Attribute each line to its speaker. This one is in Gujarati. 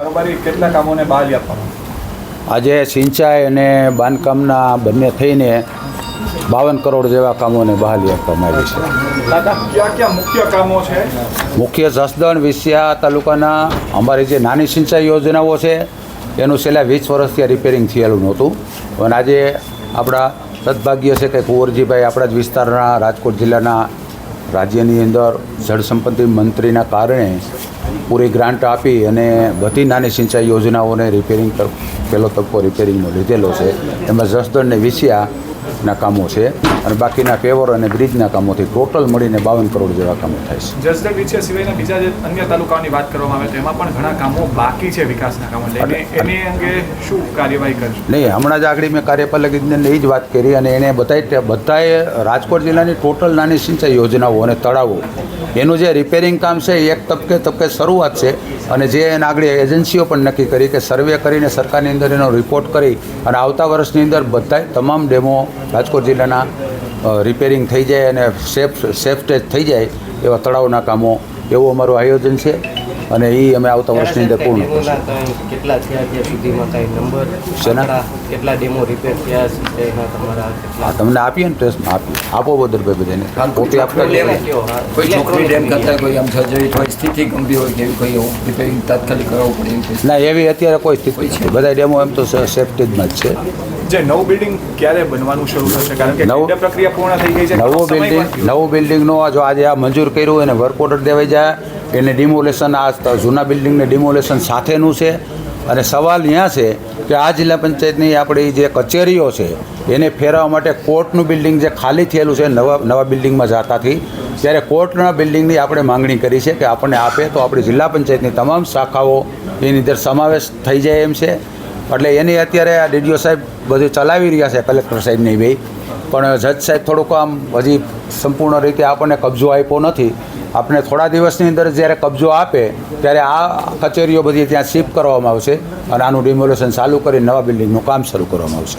Speaker 1: કારોબારી કેટલા કામોને બહાલી આપવામાં
Speaker 2: આજે સિંચાઈ અને બાંધકામના બંને થઈને બાવન કરોડ જેવા કામોને બહાલી આપવામાં આવી છે.
Speaker 1: દાદા કયા કયા મુખ્ય કામો છે?
Speaker 2: મુખ્ય જસદણ વિસિયા તાલુકાના અમારી જે નાની સિંચાઈ યોજનાઓ છે એનું છેલ્લા વીસ વર્ષથી રિપેરિંગ થયેલું નહોતું. અને આજે આપણા સદભાગ્ય છે કે કુંવરજીભાઈ આપણા જ વિસ્તારના રાજકોટ જિલ્લાના રાજ્યની અંદર જળ સંપત્તિ મંત્રીના કારણે પૂરી ગ્રાન્ટ આપી અને બધી નાની સિંચાઈ યોજનાઓને રિપેરિંગ કર પહેલો તબક્કો રિપેરિંગનો લીધેલો છે. એમાં જસદણ ને કામો છે. અને બાકીના પેવર અને બ્રિજના કામોથી ટોટલ મળીને બાવન કરોડ જેવા કામો થાય છે.
Speaker 1: જસદણ વિશે સિવાયના બીજા જે અન્ય તાલુકાઓની વાત કરવામાં આવે તો એમાં પણ ઘણા કામો બાકી છે વિકાસના કામો. એની અંગે શું કાર્યવાહી કરશે?
Speaker 2: નહીં હમણાં જ આગળ મેં કાર્યપાલક ઇજનેરને એ જ વાત કરી અને એને બધાય બધાએ રાજકોટ જિલ્લાની ટોટલ નાની સિંચાઈ યોજનાઓ અને તળાવો. એનું જે રિપેરિંગ કામ છે એ એક તબકે તબકે શરૂઆત છે અને જે એના આગળ એજન્સીઓ પણ નક્કી કરી કે સર્વે કરીને સરકારની અંદર એનો રિપોર્ટ કરી અને આવતા વર્ષની અંદર બધાય તમામ ડેમો રાજકોટ જિલ્લાના રિપેરિંગ થઈ જાય અને સેફ સેફ સ્ટેજ થઈ જાય એવા તળાવના કામો, એવું અમારું આયોજન છે. અને એ અમે આવતા વર્ષની અંદર પૂર્ણ કરશું.
Speaker 3: કેટલા થયા ત્યાં સુધીમાં કઈ નંબર
Speaker 2: શેના?
Speaker 3: કેટલા ડેમો રિપેર થયા છે એના તમારા
Speaker 2: હા તમને આપીએ ને ટેસ્ટમાં આપીએ. આપો બદરભાઈ બધાને. કોપી આપતા
Speaker 4: કોઈ છોકરી ડેમ કરતા કોઈ આમ સર્જરી કોઈ સ્થિતિ ગંભીર હોય કે એવી કોઈ રિપેરિંગ તાત્કાલિક કરાવવું પડે
Speaker 2: ના એવી અત્યારે કોઈ સ્થિતિ છે? બધા ડેમો એમ તો સેફ્ટીમાં જ છે.
Speaker 1: જે નવું બિલ્ડિંગ ક્યારે બનવાનું શરૂ થશે? કારણ કે
Speaker 2: નવું-
Speaker 1: પ્રક્રિયા પૂર્ણ થઈ ગઈ છે.
Speaker 2: નવું બિલ્ડિંગ નવું બિલ્ડિંગનો જો આજે આ મંજૂર કર્યું એને વર્ક ઓર્ડર દેવાઈ જાય એને ડિમોલેશન આ જૂના બિલ્ડિંગને ડિમોલેશન સાથેનું છે. અને સવાલ અહીંયા છે કે આ જિલ્લા પંચાયતની આપણી જે કચેરીઓ છે, એને ફેરવવા માટે કોર્ટનું બિલ્ડિંગ જે ખાલી થયેલું છે, નવા નવા બિલ્ડિંગમાં જાતાથી, ત્યારે કોર્ટના બિલ્ડિંગની આપણે માંગણી કરી છે કે આપણને આપે તો આપણી જિલ્લા પંચાયતની તમામ શાખાઓ એની અંદર સમાવેશ થઈ જાય એમ છે. એટલે એની અત્યારે આ ડીડીઓ સાહેબ બધું ચલાવી રહ્યા છે, કલેક્ટર સાહેબની બે. પણ જજ સાહેબ થોડુંક આમ હજી સંપૂર્ણ રીતે આપણને કબજો આપ્યો નથી. આપણે થોડા દિવસની અંદર જ્યારે કબજો આપે, ત્યારે આ કચેરીઓ બધી ત્યાં શિફ્ટ કરવામાં આવશે અને આનું ડિમોલેશન ચાલુ કરી નવા બિલ્ડિંગનું કામ શરૂ કરવામાં આવશે.